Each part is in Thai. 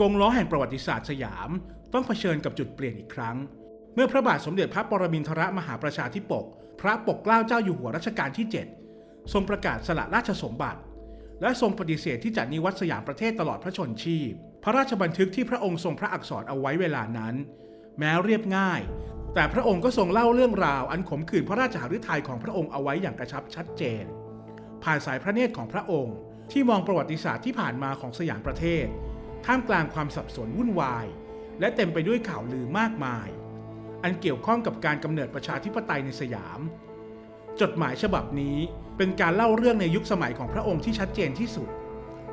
กงล้อแห่งประวัติศาสตร์สยาม ต้องเผชิญกับจุดเปลี่ยนอีกครั้ง เมื่อพระบาทสมเด็จพระปรมินทรมหาประชาธิปก พระปกเกล้าเจ้าอยู่หัวรัชกาลที่ 7 ทรงประกาศสละราชสมบัติ และทรงปฏิเสธที่จะนิวัตสยามประเทศตลอดพระชนชีพ พระราชบันทึกที่พระองค์ทรงพระอักษรเอาไว้เวลานั้น แม้เรียบง่าย แต่พระองค์ก็ทรงเล่าเรื่องราว อันขมขื่นพระราชหฤทัยของพระองค์เอาไว้อย่างกระชับชัดเจน ผ่านสายพระเนตรของพระองค์ ที่มองประวัติศาสตร์ที่ผ่านมาของสยามประเทศ ท่ามกลางความสับสนวุ่นวาย และเต็มไปด้วยข่าวลือมากมาย อันเกี่ยวข้องกับการกำเนิดประชาธิปไตยในสยาม จดหมายฉบับนี้เป็นการเล่าเรื่องในยุคสมัยของพระองค์ที่ชัดเจนที่สุด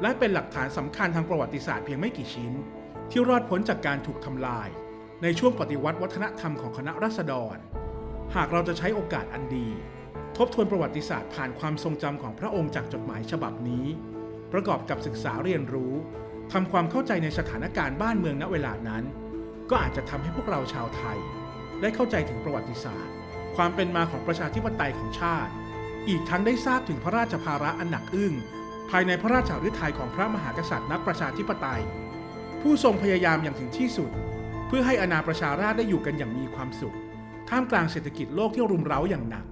และเป็นหลักฐานสำคัญทางประวัติศาสตร์เพียงไม่กี่ชิ้น ที่รอดพ้นจากการถูกทำลาย ในช่วงปฏิวัติวัฒนธรรมของคณะรัษฎร หากเราจะใช้โอกาสอันดี ทบทวนประวัติศาสตร์ผ่านความทรงจำของพระองค์จากจดหมายฉบับนี้ ประกอบกับศึกษาเรียนรู้ ทำความเข้าใจในสถานการณ์บ้านเมืองณเวลานั้น ก็อาจจะทำให้พวกเราชาวไทย ได้เข้าใจถึงประวัติศาสตร์ ความเป็นมาของประชาธิปไตยของชาติ อีกทั้งได้ทราบถึงพระราชภาระอันหนักอึ้งภายในพระราชฤทัยของพระมหากษัตริย์นักประชาธิปไตย ผู้ทรงพยายามอย่างถึงที่สุด เพื่อให้อาณาประชาราษฎร์ได้อยู่กันอย่างมีความสุข ท่ามกลางเศรษฐกิจโลกที่รุมเร้าอย่างหนัก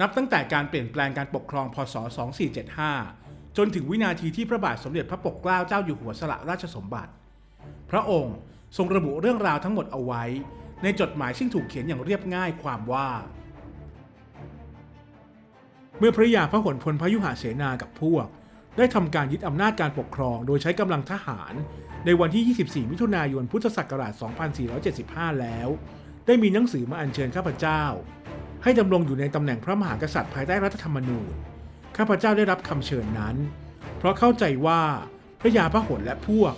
นับตั้งแต่การเปลี่ยนแปลงการปกครองพศ 2475 จนถึงวินาทีที่พระบาทสมเด็จพระปกเกล้าเจ้าอยู่หัวสละราชสมบัติ พระองค์ทรงระบุเรื่องราวทั้งหมดเอาไว้ ในจดหมายซึ่งถูกเขียนอย่างเรียบง่ายความว่า เมื่อพระยาพระหลพลพยุหเสนากับพวก ได้ทำการยึดอำนาจการปกครองโดยใช้กำลังทหาร ในวันที่ 24 มิถุนายนพุทธศักราช 2475 แล้ว ได้มีหนังสือมาอัญเชิญข้าพเจ้า ให้ดำรงอยู่ในตำแหน่งพระมหากษัตริย์ภายใต้รัฐธรรมนูญ ข้าพเจ้าได้รับคำเชิญนั้น เพราะเข้าใจว่าพระยาพระหลและพวก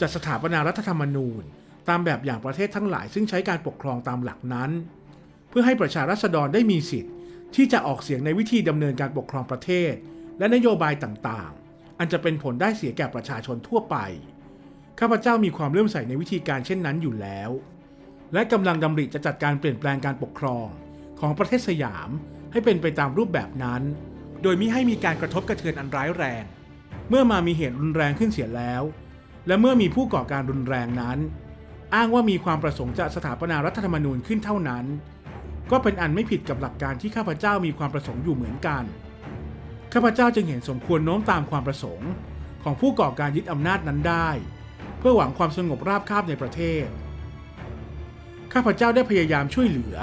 จะสถาปนารัฐธรรมนูญ ตามแบบอย่างประเทศทั้งหลาย ซึ่งใช้การปกครองตามหลักนั้น เพื่อให้ประชารัษฎรได้มีสิทธิ์ ที่จะออกเสียงในวิธีดำเนินการปกครองประเทศ และนโยบายต่างๆ อันจะเป็นผลได้เสียแก่ประชาชนทั่วไป ข้าพเจ้ามีความเลื่อมใสในวิธีการเช่นนั้นอยู่แล้ว และกำลังดำริจะจัดการเปลี่ยนแปลงการปกครอง ของประเทศสยามให้เป็นไปตามรูปแบบนั้น โดยมิให้มีการกระทบกระเทือนอันร้ายแรง เมื่อมามีเหตุรุนแรงขึ้นเสียแล้ว และเมื่อมีผู้ก่อการรุนแรงนั้น อ้างว่ามีความประสงค์จะสถาปนารัฐธรรมนูญขึ้นเท่านั้น ก็เป็นอันไม่ผิดกับหลักการที่ข้าพเจ้ามีความประสงค์อยู่เหมือนกันข้าพเจ้าจึงเห็นสมควรโน้มตามความประสงค์ ของผู้ก่อการยึดอำนาจนั้นได้ เพื่อหวังความสงบราบคาบในประเทศ ข้าพเจ้าได้พยายามช่วยเหลือ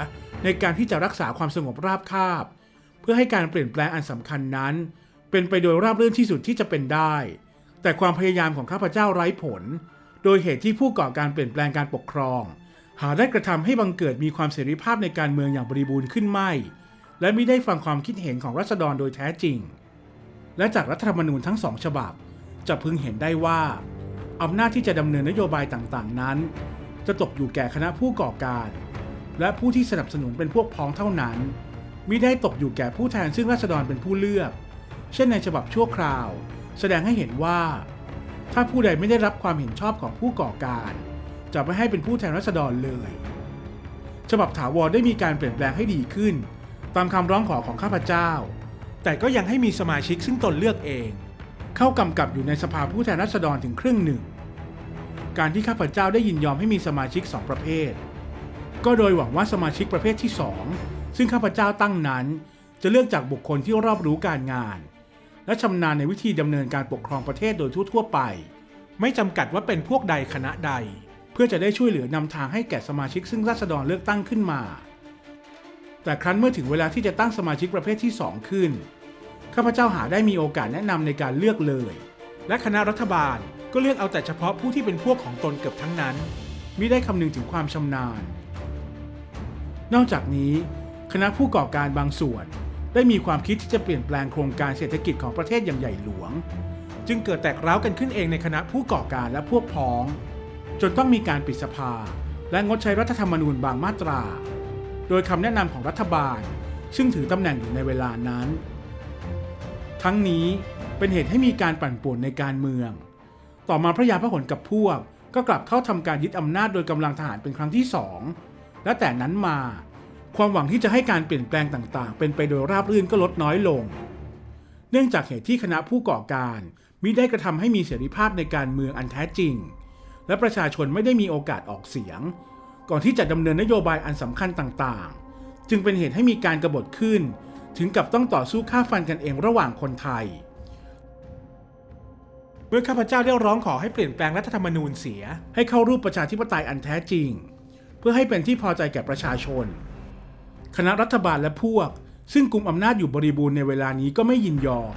ในการที่จะรักษาความสงบราบคาบ เพื่อให้การเปลี่ยนแปลงอันสำคัญนั้น เป็นไปโดยราบรื่นที่สุดที่จะเป็นได้ แต่ความพยายามของข้าพเจ้าไร้ผล โดยเหตุที่ผู้ก่อการเปลี่ยนแปลงการปกครอง หาได้กระทำให้บังเกิดมีความเสรีภาพในการเมืองอย่างบริบูรณ์ขึ้นไม่ และไม่ได้ฟังความคิดเห็นของรัษฎรโดยแท้จริง และจากรัฐธรรมนูญทั้งสองฉบับ จะพึงเห็นได้ว่าอำนาจที่จะดำเนินนโยบายต่างๆนั้น จะตกอยู่แก่คณะผู้ก่อการ และผู้ที่สนับสนุนเป็นพวกพ้องเท่านั้นมิได้ตกอยู่แก่ผู้แทนซึ่งราษฎรเป็นผู้เลือก เช่นในฉบับชั่วคราว แสดงให้เห็นว่า ถ้าผู้ใดไม่ได้รับความเห็นชอบของผู้ก่อการ จะไม่ให้เป็นผู้แทนราษฎรเลย ฉบับถาวรได้มีการเปลี่ยนแปลงให้ดีขึ้น ตามคำร้องขอของข้าพเจ้า แต่ก็ยังให้มีสมาชิกซึ่งตนเลือกเอง เข้ากำกับอยู่ในสภาผู้แทนราษฎรถึงครึ่งหนึ่ง การที่ข้าพเจ้าได้ยินยอมให้มีสมาชิกสองประเภท ก็โดยหวังว่าสมาชิกประเภทที่ 2 ซึ่งข้าพเจ้าตั้งนั้น จะเลือกจากบุคคลที่รอบรู้การงาน และชำนาญในวิธีดำเนินการปกครองประเทศโดยทั่วๆไป ไม่จำกัดว่าเป็นพวกใดคณะใด เพื่อจะได้ช่วยเหลือนำทางให้แก่สมาชิกซึ่งราษฎรเลือกตั้งขึ้นมา แต่ครั้นเมื่อถึงเวลาที่จะตั้งสมาชิกประเภทที่ 2 ขึ้นข้าพเจ้าหาได้มีโอกาสแนะนำในการเลือกเลย และคณะรัฐบาลก็เลือกเอาแต่เฉพาะผู้ที่เป็นพวกของตนเกือบทั้งนั้นมิได้คำนึงถึงความชำนาญ นอกจากนี้ คณะผู้ก่อการบางส่วน ได้มีความคิดที่จะเปลี่ยนแปลงโครงการเศรษฐกิจของประเทศอย่างใหญ่หลวง จึงเกิดแตกร้าวกันขึ้นเองในคณะผู้ก่อการและพวกพ้อง จนต้องมีการปิดสภา และงดใช้รัฐธรรมนูญบางมาตรา โดยคำแนะนำของรัฐบาล ซึ่งถือตำแหน่งอยู่ในเวลานั้น ทั้งนี้เป็นเหตุให้มีการปั่นป่วนในการเมือง ต่อมาพระยาพหลกับพวกก็กลับเข้าทำการยึดอำนาจโดยกำลังทหารเป็นครั้งที่สอง และแต่นั้นมา ความหวังที่จะให้การเปลี่ยนแปลงต่างๆ เป็นไปโดยราบรื่นก็ลดน้อยลง เนื่องจากเหตุที่คณะผู้ก่อการมิได้กระทำให้มีเสรีภาพในการเมืองอันแท้จริง และประชาชนไม่ได้มีโอกาสออกเสียง ก่อนที่จะดำเนินนโยบายอันสำคัญต่างๆ จึงเป็นเหตุให้มีการกรบฏขึ้น ถึงกับต้องต่อสู้ฆ่าฟันกันเองระหว่างคนไทย เมื่อข้าพเจ้าเรียกร้องขอให้เปลี่ยนแปลงรัฐธรรมนูญเสีย ให้เข้ารูปประชาธิปไตยอันแท้จริง เพื่อให้เป็นที่พอใจแก่ประชาชน คณะรัฐบาลและพวก ซึ่งกุมอำนาจอยู่บริบูรณ์ในเวลานี้ก็ไม่ยินยอม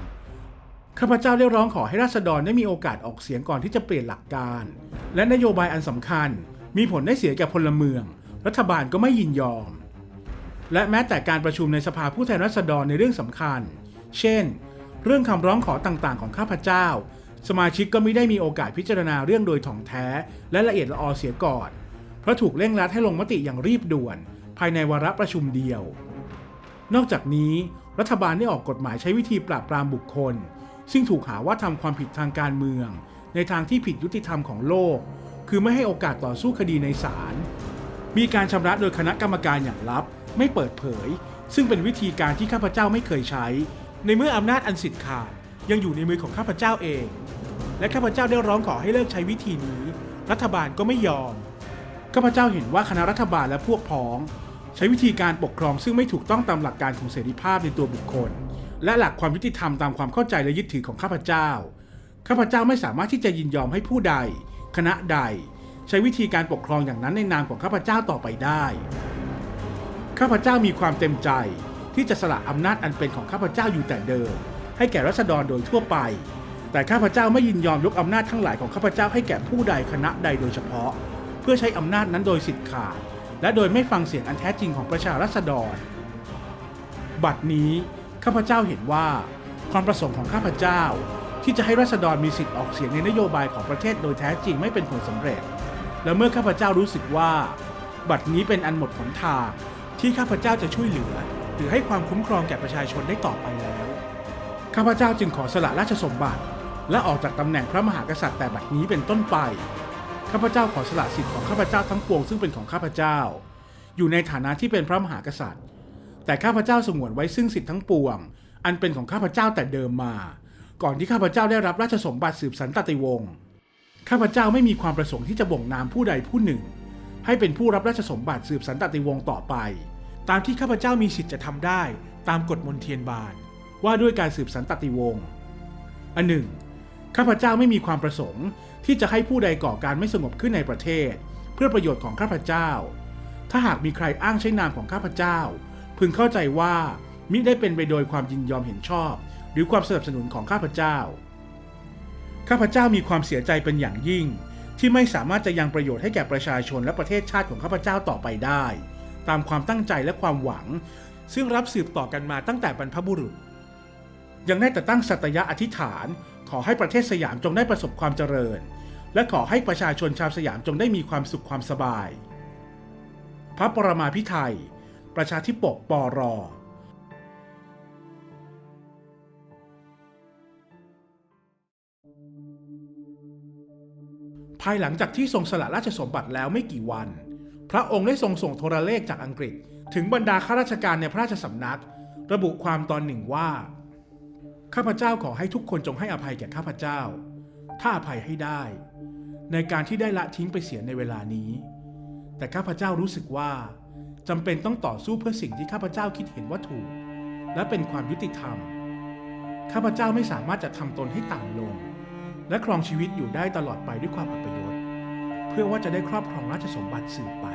ข้าพเจ้าเรียกร้องขอให้ราษฎรได้มีโอกาสออกเสียงก่อนที่จะเปลี่ยนหลักการ และนโยบายอันสำคัญ มีผลได้เสียแก่พลเมือง รัฐบาลก็ไม่ยินยอม และแม้แต่การประชุมในสภาผู้แทนราษฎรในเรื่องสำคัญ เช่น เรื่องคำร้องขอต่างๆ ของข้าพเจ้า สมาชิกก็ไม่ได้มีโอกาสพิจารณาเรื่องโดยถ่องแท้ และละเอียดละออเสียก่อน เพราะถูกเร่งรัดให้ลงมติอย่างรีบด่วน ภายในวาระประชุมเดียว นอกจากนี้ รัฐบาลได้ออกกฎหมายใช้วิธีปราบปรามบุคคล ซึ่งถูกหาว่าทำความผิดทางการเมือง ในทางที่ผิดยุติธรรมของโลก คือไม่ให้โอกาสต่อสู้คดีในศาลมีการชำระโดยคณะกรรมการอย่างลับ ไม่เปิดเผย ซึ่งเป็นวิธีการที่ข้าพเจ้าไม่เคยใช้ ในเมื่ออำนาจอันสิทธิ์ขาดยังอยู่ในมือของข้าพเจ้าเอง และข้าพเจ้าได้ร้องขอให้เลิกใช้วิธีนี้ รัฐบาลก็ไม่ยอม ข้าพเจ้าเห็นว่าคณะรัฐบาลและพวกพ้อง ใช้วิธีการปกครองซึ่งไม่ถูกต้องตามหลักการของเสรีภาพในตัวบุคคล และหลักความยุติธรรมตามความเข้าใจและยึดถือของข้าพเจ้า ข้าพเจ้าไม่สามารถที่จะยินยอมให้ผู้ใด คณะใด ใช้วิธีการปกครองอย่างนั้นในนามของข้าพเจ้าต่อไปได้ ข้าพเจ้ามีความเต็มใจที่จะสละอำนาจอันเป็นของข้าพเจ้าอยู่แต่เดิม ให้แก่รัษฎรโดยทั่วไป แต่ข้าพเจ้าไม่ยินยอมยกอำนาจทั้งหลายของข้าพเจ้าให้แก่ผู้ใดคณะใดโดยเฉพาะ พื่อใช้อำนาจนั้นโดยสิทธิ์ขาด และโดยไม่ฟังเสียงอันแท้จริงของประชารัษฎร บัดนี้ข้าพเจ้าเห็นว่า ความประสงค์ของข้าพเจ้า ที่จะให้รัษฎรมีสิทธิ์ออกเสียงในนโยบายของประเทศโดยแท้จริงไม่เป็นผลสำเร็จ และเมื่อข้าพเจ้ารู้สึกว่า บัดนี้เป็นอันหมดหนทางที่ข้าพเจ้าจะช่วยเหลือ หรือให้ความคุ้มครองแก่ประชาชนได้ต่อไปแล้ว ข้าพเจ้าจึงขอสละราชสมบัติ และออกจากตำแหน่งพระมหากษัตริย์แต่บัดนี้เป็นต้นไป ข้าพเจ้าขอสละสิทธิ์ของข้าพเจ้าทั้งปวงซึ่งเป็นของข้าพเจ้า อยู่ในฐานะที่เป็นพระมหากษัตริย์ แต่ข้าพเจ้าสงวนไว้ซึ่งสิทธิ์ทั้งปวง อันเป็นของข้าพเจ้าแต่เดิมมา ก่อนที่ข้าพเจ้าได้รับราชสมบัติสืบสันตติวงศ์ข้าพเจ้าไม่มีความประสงค์ที่จะบ่งนามผู้ใดผู้หนึ่ง ให้เป็นผู้รับราชสมบัติสืบสันตติวงศ์ต่อไป ตามที่ข้าพเจ้ามีสิทธิ์จะทำได้ ตามกฎมนเทียนบานว่าด้วยการสืบสันตติวงศ์อันหนึ่ง ข้าพเจ้าไม่มีความประสงค์ ที่จะให้ผู้ใดก่อการไม่สงบขึ้นในประเทศ เพื่อประโยชน์ของข้าพเจ้า ถ้าหากมีใครอ้างใช้นามของข้าพเจ้า พึงเข้าใจว่ามิได้เป็นไปโดยความยินยอมเห็นชอบ หรือความสนับสนุนของข้าพเจ้า ข้าพเจ้ามีความเสียใจเป็นอย่างยิ่ง ที่ไม่สามารถจะยังประโยชน์ให้แก่ประชาชนและประเทศชาติของข้าพเจ้าต่อไปได้ ตามความตั้งใจและความหวัง ซึ่งรับสืบต่อกันมาตั้งแต่บรรพบุรุษ ยังได้แต่ตั้งสัตยะอธิษฐาน ขอให้ประเทศสยามจงได้ประสบความเจริญ และขอให้ประชาชนชาวสยามจงได้มีความสุขความสบาย พระปรมาภิไธยประชาธิปกปรภายหลังจากที่ทรงสละราชสมบัติแล้วไม่กี่วัน พระองค์ได้ทรงส่งโทรเลขจากอังกฤษ ถึงบรรดาข้าราชการในพระราชสำนัก ระบุความตอนหนึ่งว่า ข้าพเจ้าขอให้ทุกคนจงให้อภัยแก่ข้าพเจ้า ถ้าอภัยให้ได้ ในการที่ได้ละทิ้งไปเสียในเวลานี้ แต่ข้าพเจ้ารู้สึกว่าจำเป็นต้องต่อสู้เพื่อสิ่งที่ข้าพเจ้าคิดเห็นว่าถูก และเป็นความยุติธรรม ข้าพเจ้าไม่สามารถจะทำตนให้ต่ำลง และครองชีวิตอยู่ได้ตลอดไปด้วยความอัปยศเพื่อว่าจะได้ครอบครองราชสมบัติสืบไป